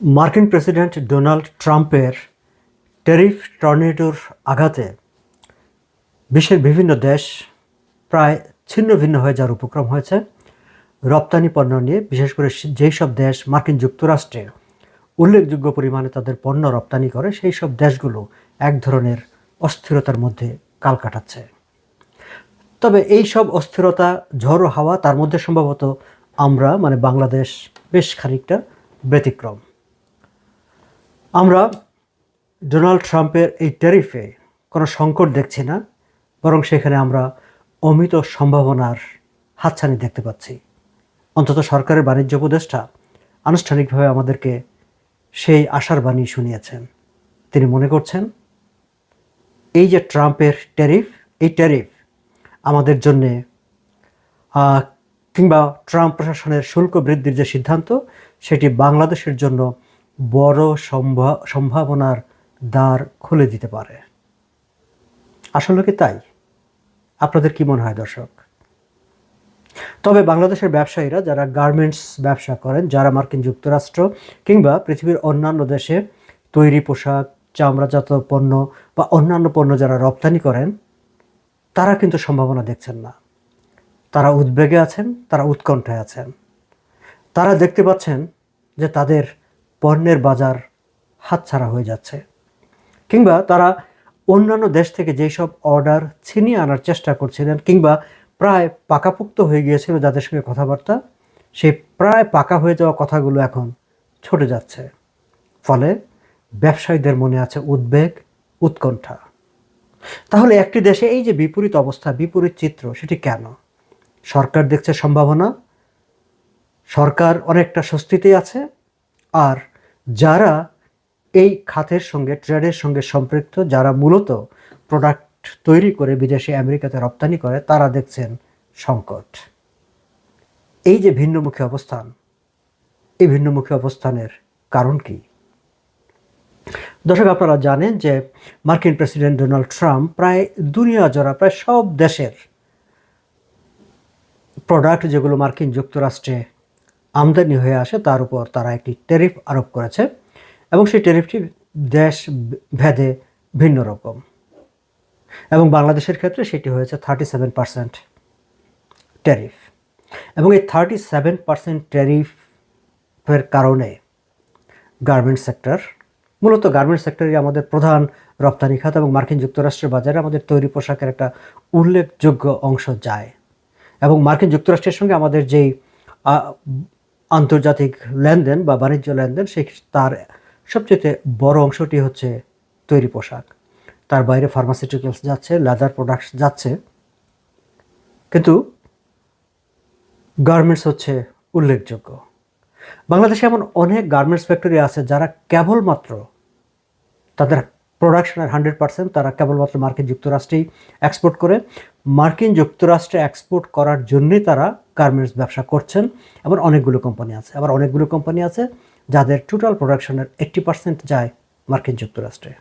মার্কিন president Donald ট্রাম্পের tariff টর্নেডোর আঘাতে বিশ্বের বিভিন্ন দেশ প্রায় ছিন্ন ভিন্ন হয়ে যাওয়ার উপক্রম হয়েছে। রপ্তানি পণ্য নিয়ে, বিশেষ করে যেই সব দেশ মার্কিন যুক্তরাষ্ট্রে উল্লেখযোগ্য পরিমাণে তাদের পণ্য রপ্তানি করে, সেই সব দেশগুলো এক ধরনের অস্থিরতার মধ্যে কাল কাটাচ্ছে। তবে এই সব অস্থিরতা, ঝড়ো হাওয়া, তার মধ্যে সম্ভবত আমরা মানে বাংলাদেশ, বেশ খানিকটা ব্যতিক্রম। আমরা ডোনাল্ড ট্রাম্পের এই ট্যারিফে কোনো সংকট দেখছি না, বরং সেখানে আমরা অমিত সম্ভাবনার হাতছানি দেখতে পাচ্ছি। অন্তত সরকারের বাণিজ্য উপদেষ্টা আনুষ্ঠানিকভাবে আমাদেরকে সেই আশার বাণী শুনিয়েছেন। তিনি মনে করছেন, এই যে ট্রাম্পের ট্যারিফ, এই ট্যারিফ আমাদের জন্যে কিংবা ট্রাম্প প্রশাসনের শুল্ক বৃদ্ধির যে সিদ্ধান্ত, সেটি বাংলাদেশের জন্য বড় সম্ভা, সম্ভাবনার দ্বার খুলে দিতে পারে। আসলে কি তাই? আপনাদের কি মনে হয় দর্শক? তবে বাংলাদেশের ব্যবসায়ীরা যারা গার্মেন্টস ব্যবসা করেন, যারা মার্কিন যুক্তরাষ্ট্র কিংবা পৃথিবীর অন্যান্য দেশে তৈরি পোশাক, চামড়াজাত পণ্য বা অন্যান্য পণ্য যারা রপ্তানি করেন, তারা কিন্তু সম্ভাবনা দেখছেন না। তারা উদ্বেগে আছেন, তারা উৎকণ্ঠায় আছেন। তারা দেখতে পাচ্ছেন যে তাদের পণ্যের বাজার হাতছাড়া হয়ে যাচ্ছে। কিংবা তারা অন্যান্য দেশ থেকে যেই সব অর্ডার ছিনিয়ে আনার চেষ্টা করছিলেন, কিংবা প্রায় পাকাপুক্ত হয়ে গিয়েছিল যাদের সঙ্গে কথাবার্তা, সেই প্রায় পাকা হয়ে যাওয়া কথাগুলো এখন ছুটে যাচ্ছে। ফলে ব্যবসায়ীদের মনে আছে উদ্বেগ, উৎকণ্ঠা। তাহলে একটি দেশে এই যে বিপরীত অবস্থা, বিপরীত চিত্র, সেটি কেন? সরকার দেখছে সম্ভাবনা, সরকার অনেকটা স্বস্তিতেই আছে, আর যারা এই খাতের সঙ্গে, ট্রেডের সঙ্গে সম্পৃক্ত, যারা মূলত প্রোডাক্ট তৈরি করে বিদেশে, আমেরিকাতে রপ্তানি করে, তারা দেখছেন সংকট। এই যে ভিন্নমুখী অবস্থান, এই ভিন্নমুখী অবস্থানের কারণ কি? দর্শক, আপনারা জানেন যে মার্কিন প্রেসিডেন্ট ডোনাল্ড ট্রাম্প প্রায় দুনিয়া জোড়া, প্রায় সব দেশের প্রোডাক্ট যেগুলো মার্কিন যুক্তরাষ্ট্রে আমদানি হয়ে আসে, তার উপর তারা একটি ট্যারিফ আরোপ করেছে এবং সেই ট্যারিফটি দেশ ভেদে ভিন্ন রকম। এবং বাংলাদেশের ক্ষেত্রে সেটি হয়েছে থার্টি সেভেন পার্সেন্ট ট্যারিফ এবং এই থার্টি সেভেন পার্সেন্ট ট্যারিফের কারণে গার্মেন্টস সেক্টর মূলত গার্মেন্টস সেক্টরই আমাদের প্রধান রপ্তানি খাত এবং মার্কিন যুক্তরাষ্ট্রের বাজারে আমাদের তৈরি পোশাকের একটা উল্লেখযোগ্য অংশ যায়। এবং মার্কিন যুক্তরাষ্ট্রের সঙ্গে আমাদের যেই আন্তর্জাতিক লেনদেন বা বাণিজ্য লেনদেন সেই তার সবচেয়ে বড় অংশটি হচ্ছে তৈরি পোশাক। তার বাইরে ফার্মাসিউটিক্যালস যাচ্ছে লেদার প্রোডাক্টস যাচ্ছে। কিন্তু গার্মেন্টস হচ্ছে উল্লেখযোগ্য। বাংলাদেশে এমন অনেক গার্মেন্টস ফ্যাক্টরি আছে যারা কেবলমাত্র তাদের প্রোডাকশনের হান্ড্রেড পার্সেন্ট তারা কেবলমাত্র মার্কিন যুক্তরাষ্ট্রেই এক্সপোর্ট করে। মার্কিন যুক্তরাষ্ট্রে এক্সপোর্ট করার জন্যই তারা গার্মেন্টস ব্যবসা করছেন এমন অনেকগুলো কোম্পানি আছে। আবার অনেকগুলো কোম্পানি আছে যাদের টোটাল প্রোডাকশনের এইট্টি পার্সেন্ট যায় মার্কিন যুক্তরাষ্ট্রে।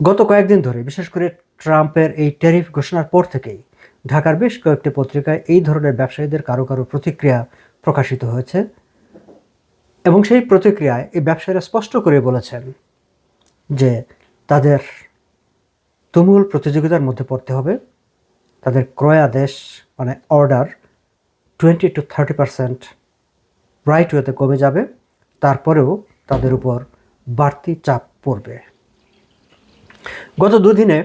গত কয়েকদিন ধরে, বিশেষ করে ট্রাম্পের এই ট্যারিফ ঘোষণার পর থেকেই ঢাকার বেশ কয়েকটি পত্রিকায় এই ধরনের ব্যবসায়ীদের কারও কারও প্রতিক্রিয়া প্রকাশিত হয়েছে। এবং সেই প্রতিক্রিয়ায় এই ব্যবসায়ীরা স্পষ্ট করে বলেছেন যে তাদের তুমুল প্রতিযোগিতার মধ্যে পড়তে হবে। তাদের ক্রয় আদেশ মানে order twenty two thirty percent right ওয়েতে কমে যাবে। তারপরেও তাদের উপর বাড়তি চাপ পড়বে। গত দুদিনে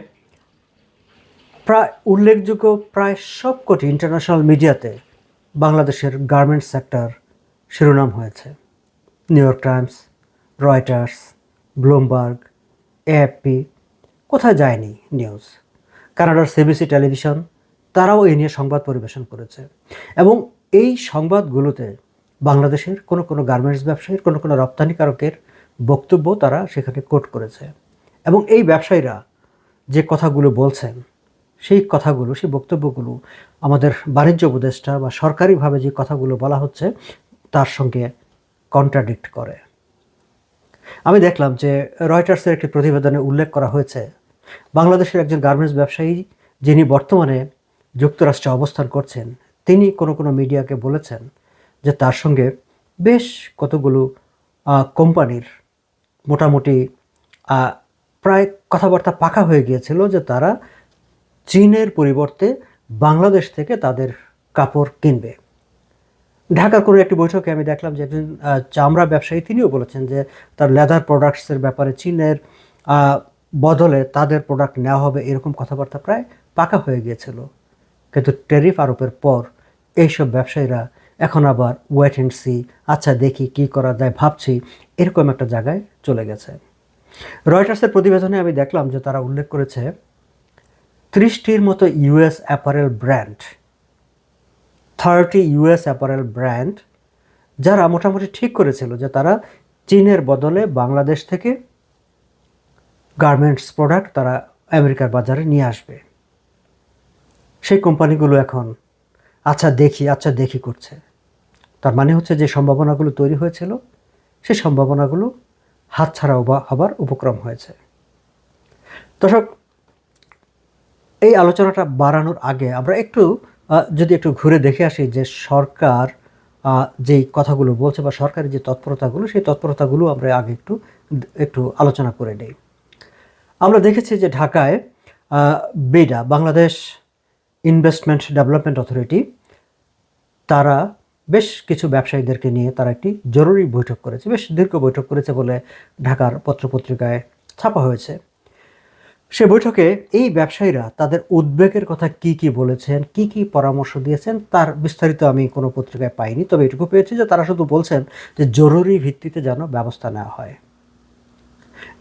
প্রায় উল্লেখযোগ্য প্রায় সবকটি ইন্টারন্যাশনাল মিডিয়াতে বাংলাদেশের গার্মেন্টস সেক্টর শিরোনাম হয়েছে। New York Times Reuters Bloomberg AFP কোথায় যায়নি নিউজ কানাডার সিবিসি টেলিভিশন তারাও এই নিয়ে সংবাদ পরিবেশন করেছে। এবং এই সংবাদগুলোতে বাংলাদেশের কোনো কোনো গার্মেন্টস ব্যবসায়ীর, কোনো কোনো রপ্তানিকারকের বক্তব্য তারা সেখানে কোট করেছে। এবং এই ব্যবসায়ীরা যে কথাগুলো বলছেন, সেই কথাগুলো, সেই বক্তব্যগুলো আমাদের বাণিজ্য উপদেষ্টা বা সরকারিভাবে যে কথাগুলো বলা হচ্ছে, তার সঙ্গে কন্ট্রাডিক্ট করে। আমি দেখলাম যে রয়টার্সের একটি প্রতিবেদনে উল্লেখ করা হয়েছে, বাংলাদেশের একজন গার্মেন্টস ব্যবসায়ী যিনি বর্তমানে যুক্তরাষ্ট্রে অবস্থান করছেন, তিনি কোনো কোনো মিডিয়াকে বলেছেন যে তার সঙ্গে বেশ কতগুলো কোম্পানির মোটামুটি প্রায় কথাবার্তা পাকা হয়ে গিয়েছিল যে তারা চীনের পরিবর্তে বাংলাদেশ থেকে তাদের কাপড় কিনবে। ঢাকার কোনো একটি বৈঠকে আমি দেখলাম যে একজন চামড়া ব্যবসায়ী তিনিও বলেছেন যে তার লেদার প্রোডাক্টসের ব্যাপারে চীনের বদলে তাদের প্রোডাক্ট নেওয়া হবে এরকম কথাবার্তা প্রায় পাকা হয়ে গিয়েছিল। কিন্তু ট্যারিফ আরোপের পর এইসব ব্যবসায়ীরা এখন আবার ওয়েট অ্যান্ড সি আচ্ছা দেখি কি করা যায়, ভাবছি এরকম একটা জায়গায় চলে গেছে। রয়টার্সের প্রতিবেদনে আমি দেখলাম যে তারা উল্লেখ করেছে, ত্রিশটির মতো US apparel brand thirty US apparel brand, যারা মোটামুটি ঠিক করেছিল যে তারা চীনের বদলে বাংলাদেশ থেকে গার্মেন্টস প্রোডাক্ট তারা আমেরিকার বাজারে নিয়ে আসবে। সেই কোম্পানিগুলো এখন আচ্ছা দেখি আচ্ছা দেখি করছে। তার মানে হচ্ছে যে সম্ভাবনাগুলো তৈরি হয়েছিল, সেই সম্ভাবনাগুলো হাতছাড়াও বা হবার উপক্রম হয়েছে। দর্শক, এই আলোচনাটা বাড়ানোর আগে আমরা একটু যদি একটু ঘুরে দেখে আসি যে সরকার যেই কথাগুলো বলছে বা সরকারের যে তৎপরতাগুলো, সেই তৎপরতাগুলো আমরা আগে একটু একটু আলোচনা করে নিই। আমরা দেখেছি যে ঢাকায় BIDA, Bangladesh investment development authority, তারা বেশ কিছু ব্যবসায়ীদেরকে নিয়ে তারা একটি জরুরি বৈঠক করেছে, বেশ দীর্ঘ বৈঠক করেছে বলে ঢাকার পত্রপত্রিকায় ছাপা হয়েছে। সে বৈঠকে এই ব্যবসায়ীরা তাদের উদ্বেগের কথা কি কি বলেছেন, কি কি পরামর্শ দিয়েছেন, তার বিস্তারিত আমি কোনো পত্রিকায় পাইনি। তবে এটুকু পেয়েছি যে তারা শুধু বলছেন যে জরুরি ভিত্তিতে যেন ব্যবস্থা নেওয়া হয়।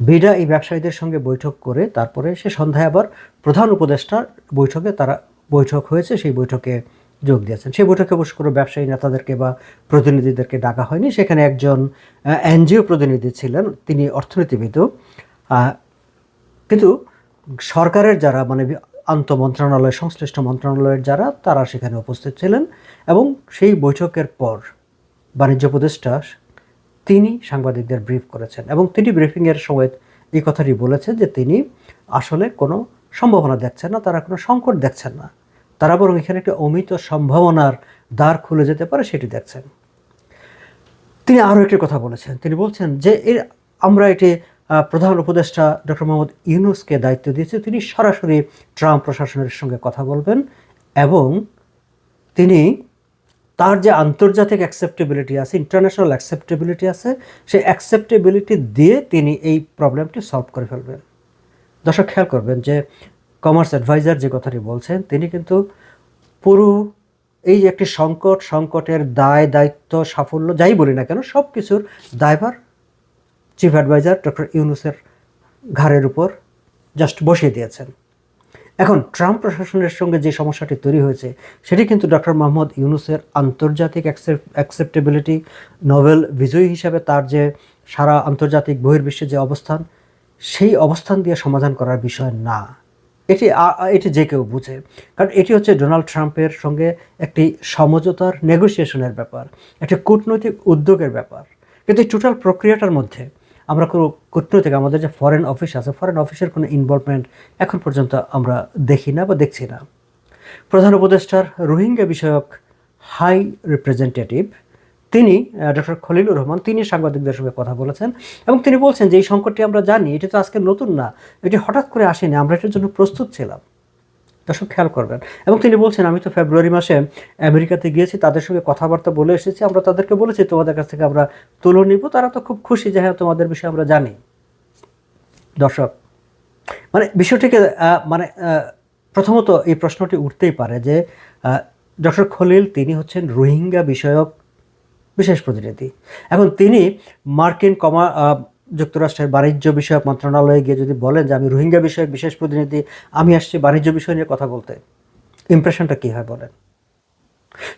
বিডা এই ব্যবসায়ীদের সঙ্গে বৈঠক করে তারপরে সে সন্ধ্যায় আবার প্রধান উপদেষ্টার বৈঠকে তারা বৈঠক হয়েছে, সেই বৈঠকে যোগ দিয়েছেন। সেই বৈঠকে অবশ্য কোনো ব্যবসায়ী নেতাদেরকে বা প্রতিনিধিদেরকে ডাকা হয়নি। সেখানে একজন এনজিও প্রতিনিধি ছিলেন, তিনি অর্থনীতিবিদ। কিন্তু সরকারের যারা মানে আন্ত মন্ত্রণালয়, সংশ্লিষ্ট মন্ত্রণালয়ের যারা, তারা সেখানে উপস্থিত ছিলেন এবং সেই বৈঠকের পর বাণিজ্য উপদেষ্টা তিনি সাংবাদিকদের ব্রিফ করেছেন এবং তিনি ব্রিফিংয়ের সময় এই কথাটি বলেছেন যে তিনি আসলে কোনো সম্ভাবনা দেখছেন না, তারা কোনো সংকট দেখছেন না। তারা বরং এখানে একটি অমিত সম্ভাবনার দ্বার খুলে যেতে পারে সেটি দেখছেন। তিনি আরও একটি কথা বলেছেন। তিনি বলছেন যে এর আমরা এটি প্রধান উপদেষ্টা ডক্টর মোহাম্মদ ইউনুসকে দায়িত্ব দিয়েছে। তিনি সরাসরি ট্রাম্প প্রশাসনের সঙ্গে কথা বলবেন এবং তিনি তার যে আন্তর্জাতিক অ্যাকসেপ্টেবিলিটি আছে ইন্টারন্যাশনাল অ্যাকসেপ্টেবিলিটি আছে, সেই অ্যাকসেপ্টেবিলিটি দিয়ে তিনি এই প্রবলেমটি সলভ করে ফেলবেন। দর্শক, খেয়াল করবেন যে কমার্স অ্যাডভাইজার যে কথাটি বলছেন, তিনি কিন্তু পুরো এই যে একটি সংকট, সংকটের দায়, দায়িত্ব, সাফল্য, যাই বলি না কেন সব কিছুর দায়ভার চিফ অ্যাডভাইজার ডক্টর ইউনুসের ঘাড়ের উপর জাস্ট বসিয়ে দিয়েছেন। এখন ট্রাম্প প্রশাসনের সঙ্গে যে সমস্যাটি তৈরি হয়েছে, সেটি কিন্তু ডক্টর মোহাম্মদ ইউনুসের আন্তর্জাতিক অ্যাকসেপ্টেবিলিটি নোবেল বিজয়ী হিসাবে তার যে সারা আন্তর্জাতিক বহির্বিশ্বে যে অবস্থান, সেই অবস্থান দিয়ে সমাধান করার বিষয় না। এটি এটি যে কেউ বুঝে। কারণ এটি হচ্ছে ডোনাল্ড ট্রাম্পের সঙ্গে একটি সমঝোতার নেগোসিয়েশনের ব্যাপার, একটি কূটনৈতিক উদ্যোগের ব্যাপার। কিন্তু টোটাল প্রক্রিয়াটার মধ্যে আমরা কোনো কূটনৈতিক আমাদের যে ফরেন অফিস আছে ফরেন অফিসের কোনো ইনভলভমেন্ট এখন পর্যন্ত আমরা দেখি না বা দেখছি না। প্রধান উপদেষ্টার রোহিঙ্গা বিষয়ক হাই রিপ্রেজেন্টেটিভ তিনি ডক্টর খলিলুর রহমান, তিনি সাংবাদিকদের সঙ্গে কথা বলেছেন এবং তিনি বলছেন যে, এই সংকটটি আমরা জানি, এটি তো আজকে নতুন না। এটি হঠাৎ করে আসেনি, আমরা এটার জন্য প্রস্তুত ছিলাম। দর্শক খেয়াল করবেন। এবং তিনি বলছেন, আমি তো ফেব্রুয়ারি মাসে আমেরিকাতে গিয়েছি, তাদের সঙ্গে কথাবার্তা বলে এসেছি, আমরা তাদেরকে বলেছি, তোমাদের কাছ থেকে আমরা তুলে নিব, তারা তো খুব খুশি যে হ্যাঁ তোমাদের বিষয়ে আমরা জানি। দর্শক মানে বিষয়টিকে মানে প্রথমত এই প্রশ্নটি উঠতেই পারে যে ডক্টর খলিল তিনি হচ্ছেন রোহিঙ্গা বিষয়ক বিশেষ প্রতিনিধি। এখন তিনি মার্কিন কমা যুক্তরাষ্ট্রের বাণিজ্য বিষয়ক মন্ত্রণালয়ে গিয়ে যদি বলেন যে আমি রোহিঙ্গা বিষয়ক বিশেষ প্রতিনিধি, আমি আসছি বাণিজ্য বিষয় নিয়ে কথা বলতে ইমপ্রেশনটা কী হয় বলেন?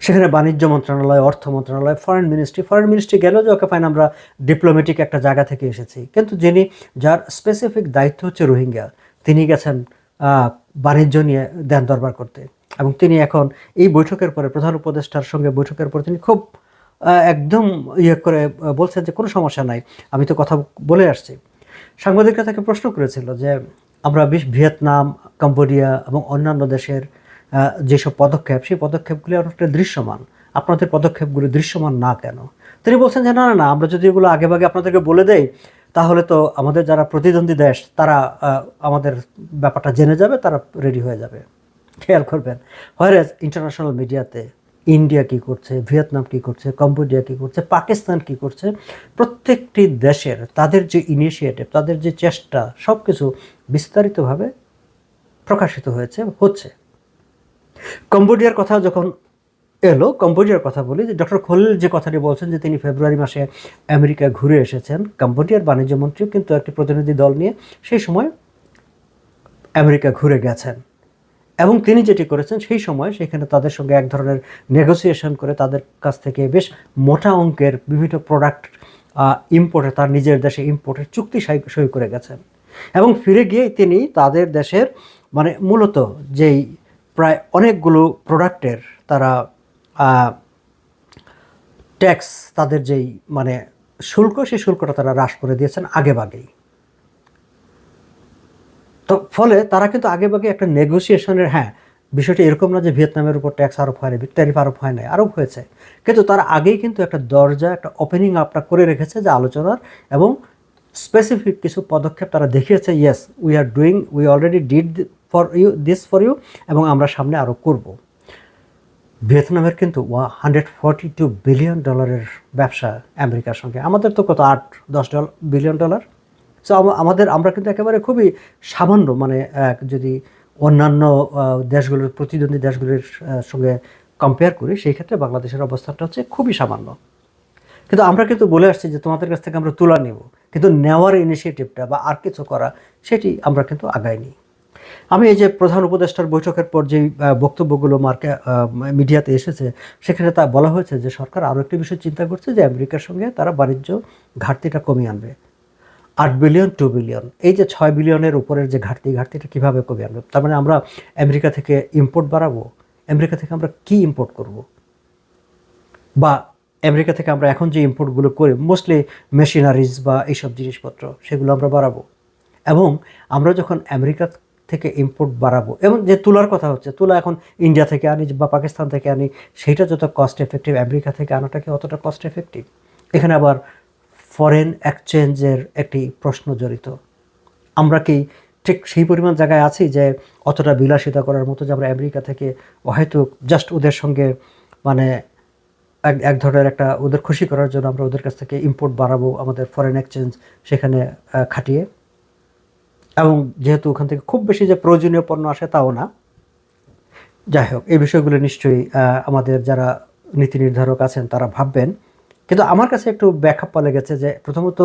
সেখানে বাণিজ্য মন্ত্রণালয়, অর্থ মন্ত্রণালয় ফরেন মিনিস্ট্রি ফরেন মিনিস্ট্রি গেলেও যে ওকে ফাইন আমরা ডিপ্লোম্যাটিক একটা জায়গা থেকে এসেছি। কিন্তু যিনি, যার স্পেসিফিক দায়িত্ব হচ্ছে রোহিঙ্গা, তিনি গেছেন বাণিজ্য নিয়ে দেন দরবার করতে। এবং তিনি এখন এই বৈঠকের পরে প্রধান উপদেষ্টার সঙ্গে বৈঠকের পরে তিনি খুব একদম ইয়ে করে বলছেন যে কোনো সমস্যা নাই। আমি তো কথা বলে আসছি। সাংবাদিকরা তাকে প্রশ্ন করেছিল যে আমরা বেশ ভিয়েতনাম, কম্বোডিয়া এবং অন্যান্য দেশের যেসব পদক্ষেপ, সেই পদক্ষেপগুলি অনেকটা দৃশ্যমান। আপনাদের পদক্ষেপগুলি দৃশ্যমান না কেন? তিনি বলছেন যে, না না না, আমরা যদি এগুলো আগেভাগে আপনাদেরকে বলে দেই, তাহলে তো আমাদের যারা প্রতিদ্বন্দ্বী দেশ, তারা আমাদের ব্যাপারটা জেনে যাবে, তারা রেডি হয়ে যাবে। খেয়াল করবেন। হোয়ারেজ ইন্টারন্যাশনাল মিডিয়াতে ইন্ডিয়া কি করছে, ভিয়েতনাম কি করছে, কম্বোডিয়া কি করছে, পাকিস্তান কি করছে, প্রত্যেকটি দেশের তাদের যে ইনিশিয়েটিভ তাদের যে চেষ্টা সব কিছু বিস্তারিতভাবে প্রকাশিত হয়েছে, হচ্ছে। কম্বোডিয়ার কথা যখন এলো, কম্বোডিয়ার কথা বলি, যে ডক্টর খলিল যে কথাটি বলছেন যে তিনি ফেব্রুয়ারি মাসে আমেরিকা ঘুরে এসেছেন, কম্বোডিয়ার বাণিজ্য মন্ত্রীও কিন্তু একটি প্রতিনিধি দল নিয়ে সেই সময় আমেরিকা ঘুরে গেছেন। এবং তিনি যেটি করেছেন, সেই সময় সেখানে তাদের সঙ্গে এক ধরনের নেগোসিয়েশন করে তাদের কাছ থেকে বেশ মোটা অঙ্কের বিভিন্ন প্রোডাক্ট ইম্পোর্টে তার নিজের দেশে ইম্পোর্টের চুক্তি সই- করে গেছেন। এবং ফিরে গিয়ে তিনি তাদের দেশের মানে মূলত যেই প্রায় অনেকগুলো প্রোডাক্টের তারা ট্যাক্স তাদের যেই মানে শুল্ক, সেই শুল্কটা তারা হ্রাস করে দিয়েছেন আগেভাগেই। তো ফলে তারা কিন্তু আগেভাগে একটা নেগোসিয়েশনের হ্যাঁ বিষয়টি এরকম না যে ভিয়েতনামের উপর ট্যাক্স আরোপ হয়নি ট্যারিফ আরোপ হয় নাই, আরোপ হয়েছে। কিন্তু তার আগেই কিন্তু একটা দরজা, একটা ওপেনিং আপটা করে রেখেছে যে আলোচনার এবং স্পেসিফিক কিছু পদক্ষেপ তারা দেখিয়েছে yes we are doing we already did for you this for you এবং আমরা সামনে আরও করব। ভিয়েতনামের কিন্তু হান্ড্রেড ফর্টি টু বিলিয়ন ডলারের ব্যবসা আমেরিকার সঙ্গে। আমাদের তো কত, আট, দশ ডলার বিলিয়ন ডলার? সো আমাদের, আমরা কিন্তু একেবারে খুবই সামান্য মানে যদি অন্যান্য দেশগুলোর, প্রতিদ্বন্দ্বী দেশগুলির সঙ্গে কম্পেয়ার করি, সেই ক্ষেত্রে বাংলাদেশের অবস্থানটা হচ্ছে খুবই সামান্য। কিন্তু আমরা কিন্তু বলে আসছি যে তোমাদের কাছ থেকে আমরা তুলা নেব, কিন্তু নেওয়ার ইনিশিয়েটিভটা বা আর কিছু করা, সেটি আমরা কিন্তু আগাইনি। আমি এই যে প্রধান উপদেষ্টার বৈঠকের পর যে বক্তব্যগুলো মার্কে মিডিয়াতে এসেছে, সেখানে তা বলা হয়েছে যে সরকার আরও একটি বিষয় চিন্তা করছে যে আমেরিকার সঙ্গে তারা বাণিজ্য ঘাটতিটা কমিয়ে আনবে। আট বিলিয়ন, টু বিলিয়ন। এই যে ছয় বিলিয়নের উপরের যে ঘাটতি, ঘাটতিটা কীভাবে কমিয়ে আনবে? তার মানে আমরা আমেরিকা থেকে ইম্পোর্ট বাড়াবো? আমেরিকা থেকে আমরা কি ইম্পোর্ট করব? বা আমেরিকা থেকে আমরা এখন যে ইম্পোর্টগুলো করি মোস্টলি মেশিনারিজ বা এইসব জিনিসপত্র, সেগুলো আমরা বাড়াবো। এবং আমরা যখন আমেরিকা থেকে ইম্পোর্ট বাড়াবো, এবং যে তুলার কথা হচ্ছে, তুলা এখন ইন্ডিয়া থেকে আনি বা পাকিস্তান থেকে আনি, সেইটা যত কস্ট এফেক্টিভ আমেরিকা থেকে আনাটা কি অতটা কস্ট এফেক্টিভ এখানে আবার ফরেন এক্সচেঞ্জের একটি প্রশ্ন জড়িত। আমরা কি ঠিক সেই পরিমাণ জায়গায় আছি যে অতটা বিলাসিতা করার মতো যে আমরা আমেরিকা থেকে হয়তো জাস্ট ওদের সঙ্গে মানে এক এক ধরনের একটা ওদের খুশি করার জন্য আমরা ওদের কাছ থেকে ইম্পোর্ট বাড়াবো আমাদের ফরেন এক্সচেঞ্জ সেখানে খাটিয়ে। এবং যেহেতু ওখান থেকে খুব বেশি যে প্রয়োজনীয় পণ্য আসে তাও না। যাই হোক, এই বিষয়গুলো নিশ্চয়ই আমাদের যারা নীতি নির্ধারক আছেন তারা ভাববেন। কিন্তু আমার কাছে একটু ব্যাখ্যা গেছে যে প্রথমত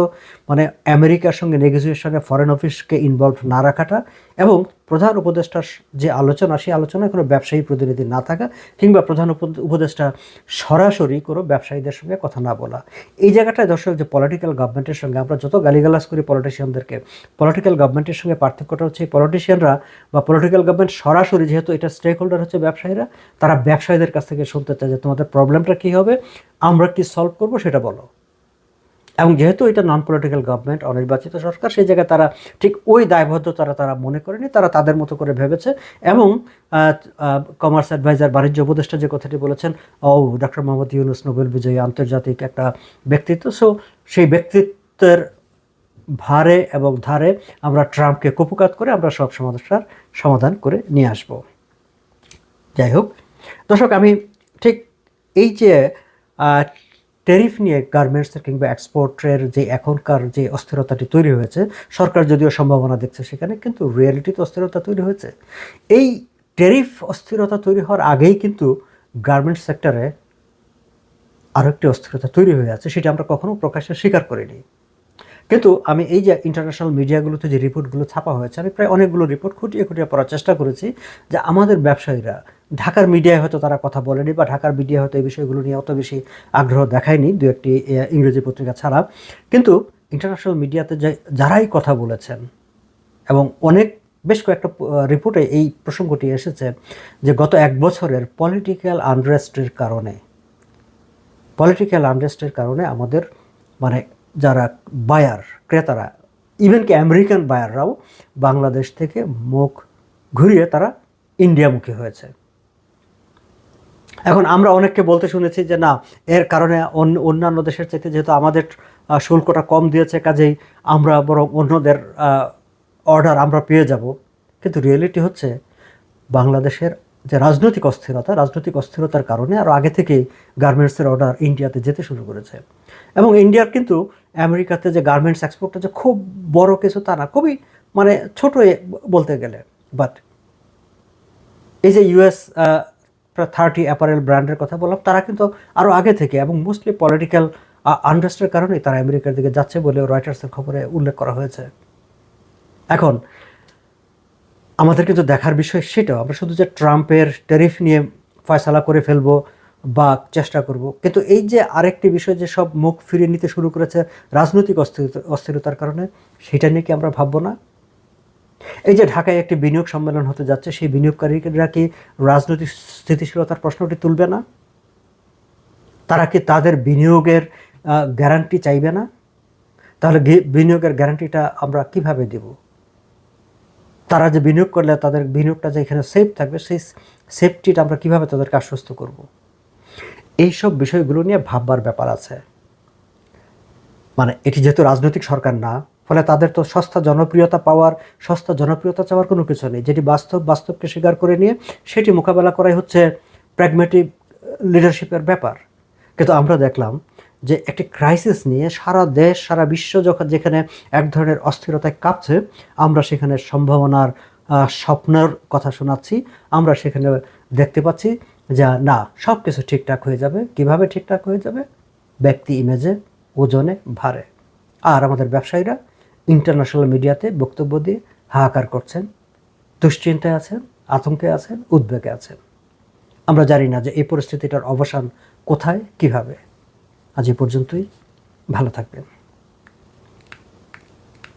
মানে আমেরিকার সঙ্গে নেগোসিয়েশনে ফরেন অফিসকে ইনভলভ না রাখাটা এবং প্রধান উপদেষ্টার যে আলোচনা, সেই আলোচনায় কোনো ব্যবসায়ী প্রতিনিধি না থাকা কিংবা প্রধান উপ- উপদেষ্টা সরাসরি কোনো ব্যবসায়ীদের সঙ্গে কথা না বলা। এই জায়গাটায় দর্শক, যে পলিটিক্যাল গভর্নমেন্টের সঙ্গে আমরা যত গালিগালাজ করি পলিটিশিয়ানদেরকে পলিটিক্যাল গভর্নমেন্টের সঙ্গে পার্থক্যটা হচ্ছে এই পলিটিশিয়ানরা বা পলিটিক্যাল গভর্নমেন্ট সরাসরি যেহেতু এটা স্টেক হোল্ডার হচ্ছে ব্যবসায়ীরা, তারা ব্যবসায়ীদের কাছ থেকে শুনতে চায় যে তোমাদের প্রবলেমটা কী হবে, আমরা কি সলভ করব সেটা বলো। এবং যেহেতু এটা নন পলিটিক্যাল গভর্নমেন্ট অনির্বাচিত সরকার, সেই জায়গায় তারা ঠিক ওই দায়বদ্ধতারা তারা মনে করেনি, তারা তাদের মতো করে ভেবেছে এবং কমার্স অ্যাডভাইজার বাণিজ্য উপদেষ্টা যে কথাটি বলেছেন ও ডক্টর মোহাম্মদ ইউনুস নোবেল বিজয়ী আন্তর্জাতিক একটা ব্যক্তিত্ব। সো সেই ব্যক্তিত্বের ভারে এবং ধারে আমরা ট্রাম্পকে কুপকাত করে আমরা সব সমস্যার সমাধান করে নিয়ে আসব। যাই হোক, দর্শক, আমি ঠিক এই যে টেরিফ নিয়ে গার্মেন্টসের কিংবা এক্সপোর্টের যে এখনকার যে অস্থিরতাটি তৈরি হয়েছে, সরকার যদিও সম্ভাবনা দেখছে সেখানে, কিন্তু রিয়েলিটিতে অস্থিরতা তৈরি হয়েছে। এই টেরিফ অস্থিরতা তৈরি হওয়ার আগেই কিন্তু গার্মেন্টস সেক্টরে আরও একটি অস্থিরতা তৈরি হয়ে আছে, সেটা আমরা কখনো প্রকাশ্যে স্বীকার করিনি। কিন্তু আমি এই যে ইন্টারন্যাশনাল মিডিয়াগুলোতে যে রিপোর্টগুলো ছাপা হয়েছে, আমি প্রায় অনেকগুলো রিপোর্ট খুঁটিয়ে খুঁটিয়ে পড়ার চেষ্টা করেছি যে আমাদের ব্যবসায়ীরা ঢাকার মিডিয়ায় হয়তো তারা কথা বলেনি বা ঢাকার মিডিয়া হয়তো এই বিষয়গুলো নিয়ে অত বেশি আগ্রহ দেখায়নি, দু একটি ইংরেজি পত্রিকা ছাড়া। কিন্তু ইন্টারন্যাশনাল মিডিয়াতে যারাই কথা বলেছেন এবং অনেক, বেশ কয়েকটা রিপোর্টে এই প্রসঙ্গটি এসেছে যে গত এক বছরের পলিটিক্যাল আনরেস্টের কারণে পলিটিক্যাল আনরেস্টের কারণে আমাদের মানে যারা বায়ার ক্রেতারা ইভেন কি আমেরিকান বায়াররাও বাংলাদেশ থেকে মুখ ঘুরিয়ে তারা ইন্ডিয়ামুখী হয়েছে। এখন আমরা অনেককে বলতে শুনেছি যে না, এর কারণে অন্য- অন্যান্য দেশের চাইতে যেহেতু আমাদের শুল্কটা কম দিয়েছে, কাজেই আমরা বরং অন্যদের অর্ডার আমরা পেয়ে যাব। কিন্তু রিয়েলিটি হচ্ছে, বাংলাদেশের যে রাজনৈতিক অস্থিরতা, রাজনৈতিক অস্থিরতার কারণে আরও আগে থেকেই গার্মেন্টসের অর্ডার ইন্ডিয়াতে যেতে শুরু করেছে। এবং ইন্ডিয়ার কিন্তু আমেরিকাতে যে গার্মেন্টস এক্সপোর্টটা যে খুব বড় কিছু তা না, খুবই মানে ছোট বলতে গেলে। বাট এই যে ইউএস থার্টি অ্যাপারেল ব্র্যান্ডের কথা বললাম, তারা কিন্তু আরও আগে থেকে এবং মোস্টলি পলিটিক্যাল আন্ডারস্টের কারণেই তারা আমেরিকার দিকে যাচ্ছে বলে রয়টার্সের খবরে উল্লেখ করা হয়েছে। এখন, আমাদের কিন্তু দেখার বিষয় সেটাও, আমরা শুধু যে ট্রাম্পের ট্যারিফ নিয়ে ফয়সালা করে ফেলব বা চেষ্টা করব, কিন্তু এই যে আরেকটি বিষয় যে সব মুখ ফিরিয়ে নিতে শুরু করেছে রাজনৈতিক অস্থিরতা, অস্থিরতার কারণে, সেটা নিয়ে কি আমরা ভাববো না? এই যে ঢাকায় একটি বিনিয়োগ সম্মেলন হতে যাচ্ছে, সেই বিনিয়োগকারীরা কি রাজনৈতিক স্থিতিশীলতার প্রশ্নটি তুলবে না? তারা কি তাদের বিনিয়োগের গ্যারান্টি চাইবে না? তাহলে বিনিয়োগের গ্যারান্টিটা আমরা কীভাবে দেব? তারা যে বিনিয়োগ করলে তাদের বিনিয়োগটা যে এখানে সেফ থাকবে, সেই সেফটিটা আমরা কীভাবে তাদেরকে আশ্বস্ত করব? এইসব বিষয়গুলো নিয়ে ভাববার ব্যাপার আছে। মানে এটি যেহেতু রাজনৈতিক সরকার না ফলে তাদের তো সস্তা জনপ্রিয়তা পাওয়ার, সস্তা জনপ্রিয়তা চাওয়ার কোনো কিছু নেই। যেটি বাস্তব, বাস্তবকে স্বীকার করে নিয়ে সেটি মোকাবেলা করাই হচ্ছে প্র্যাগমেটিক লিডারশিপের ব্যাপার। কিন্তু আমরা দেখলাম যে একটি ক্রাইসিস নিয়ে সারা দেশ, সারা বিশ্ব যখন যেখানে এক ধরনের অস্থিরতায় কাঁপছে, আমরা সেখানে সম্ভাবনার স্বপ্নের কথা শোনাচ্ছি। আমরা সেখানে দেখতে পাচ্ছি যে, না সব কিছু ঠিকঠাক হয়ে যাবে। কীভাবে ঠিকঠাক হয়ে যাবে? ব্যক্তি ইমেজে ওজনে, ভারে। আর আমাদের ব্যবসায়ীরা ইন্টারন্যাশনাল মিডিয়াতে বক্তব্য দিয়ে হাহাকার করছেন, দুশ্চিন্তায় আছেন, আতঙ্কে আছেন, উদ্বেগে আছেন। আমরা জানি না যে এই পরিস্থিতিটার অবসান কোথায়, কীভাবে। আজ এ পর্যন্তই। ভালো থাকবেন।